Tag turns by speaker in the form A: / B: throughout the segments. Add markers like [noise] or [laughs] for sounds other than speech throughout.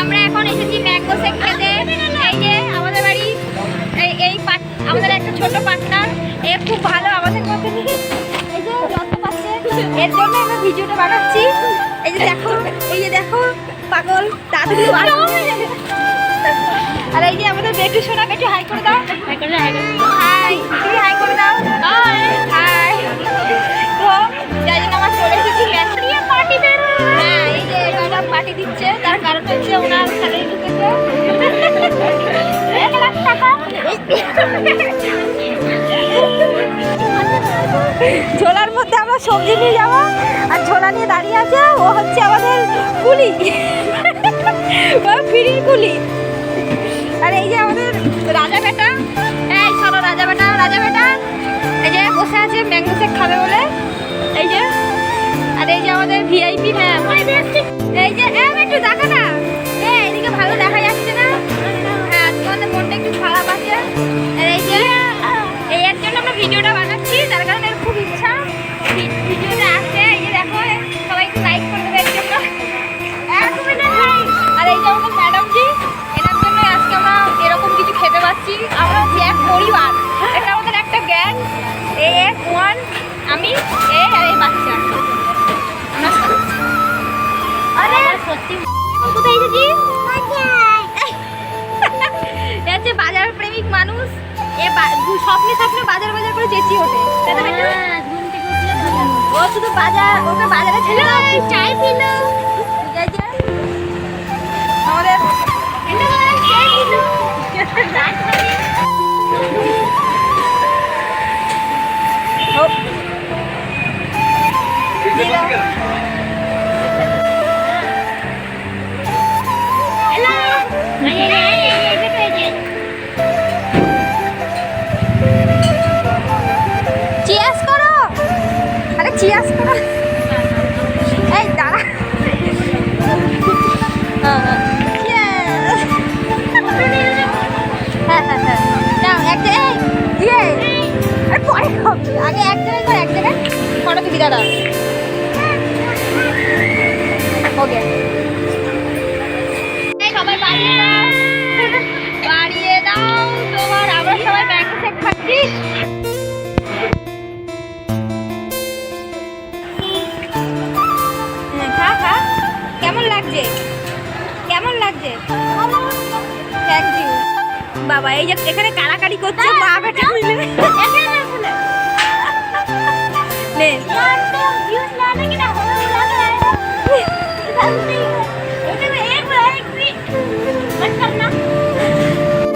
A: আমরা এখন এসেছি ম্যাঙ্গো শেক খেতে। এই যে আমাদের বাড়ি এই আমাদের একটা ছোট পার্টনার এ খুব ভালো আমাদের মধ্যে এই যে যত্ন পাচ্ছে এর জন্য আমরা ভিডিওটা বানাচ্ছি। এই যে দেখো এই যে দেখো পাগল দাদু আর এই যে আমাদের বেটু সোনা বেটু হাই করে দাও। হাই তুমি হাই করে দাও। হাই। দিচ্ছে, তার কারণ হচ্ছে ওনার ঝোলার মধ্যে আমরা সবজি নিয়ে যাব, আর ঝোলা নিয়ে দাঁড়িয়ে আছে, ও হচ্ছে আমাদের কুলি। ও ফিরির কুলি। আর এই যে আমাদের রাজা বেটা, এই চলো রাজা বেটা রাজা বেটা, এই যে বসে আছে ম্যাঙ্গো খাবে বলে। এই যে আমাদের ভিআইপি ম্যাম এই যে ম্যাম একটু দেখা না। এদিকে ভালো দেখা যাচ্ছে না। হ্যাঁ তোমাদের মনটা একটু খারাপ আছে। সত্যি কোথায় এসেছি হচ্ছে বাজার [laughs] প্রেমিক মানুষ এ স্বপ্নে স্বপ্নে বাজার বাজার করে চেঁচি ওঠে। তাই ও শুধু বাজার ওকে বাজারে ছেড়ে আরে পরে খাবি। আগে এক জায়গায় এক জায়গায়। ফটো তুলি দাদা বাবা এই যে এখানে কাড়াকাড়ি করছে মা বেটা মিলে নে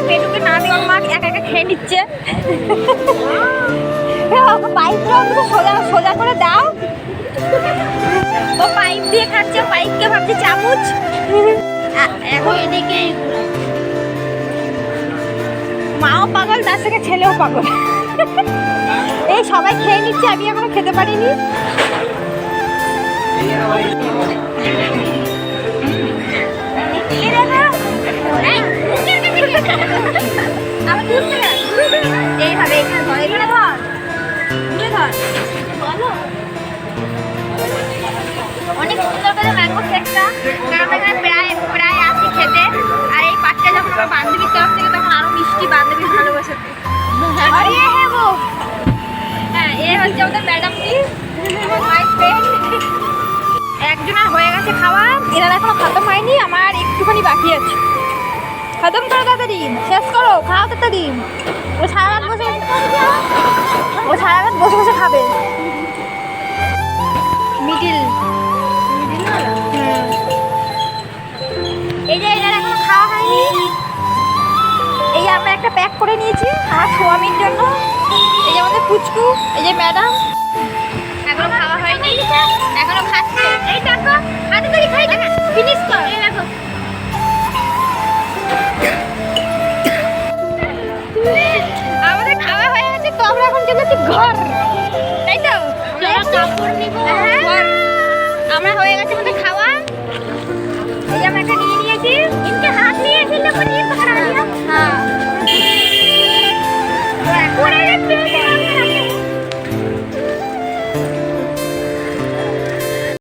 A: পেটুকে না দেওয়ার মা একা একা খেয়ে নিচ্ছে। পাইপটা সোজা সোজা করে দাও। ও পাইপ দিয়ে খাচ্ছে পাইপকে ভাবছি চামচ। এখন এদিকে পাগল, তার থেকে ছেলেও পাগল। এই সবাই খেয়ে নিচ্ছে, আমি এখনও খেতে পারিনি। অনেক প্রায় প্রায় আসি খেতে। আর এই পাটটা যখন আমার বান্ধবীর তরফ থেকে মিষ্টি বান্ধবীর ভালোবাসাতে। আরে হ্যাঁ গো। হ্যাঁ এ হচ্ছে আমাদের ম্যাডামটি মাই ফ্রেন্ড একজনের হয়ে গেছে খাওয়া। এনারা এখনও খতম হয়নি, আমার একটুখানি বাকি আছে। খতম করো তাড়াতাড়ি, শেষ করো, খাও তাড়াতাড়ি। ও সারা রাত বসে ও সারা রাত বসে বসে খাবে। একটা প্যাক করে নিয়েছি আমার সোয়ামীর জন্য। এই যে আমাদের পুচকু এই যে ম্যাডাম এখনও খাওয়া হয়নি। এখনও খাই না দেখো। আমাদের খাওয়া হয়ে গেছে তো আমরা তাই তো? আমরা হ্যাঁ। হয়ে। গেছে খাওয়া। এই আমরা একটা নিয়ে নিয়েছি। হাত হ্যাঁ। What are you doing?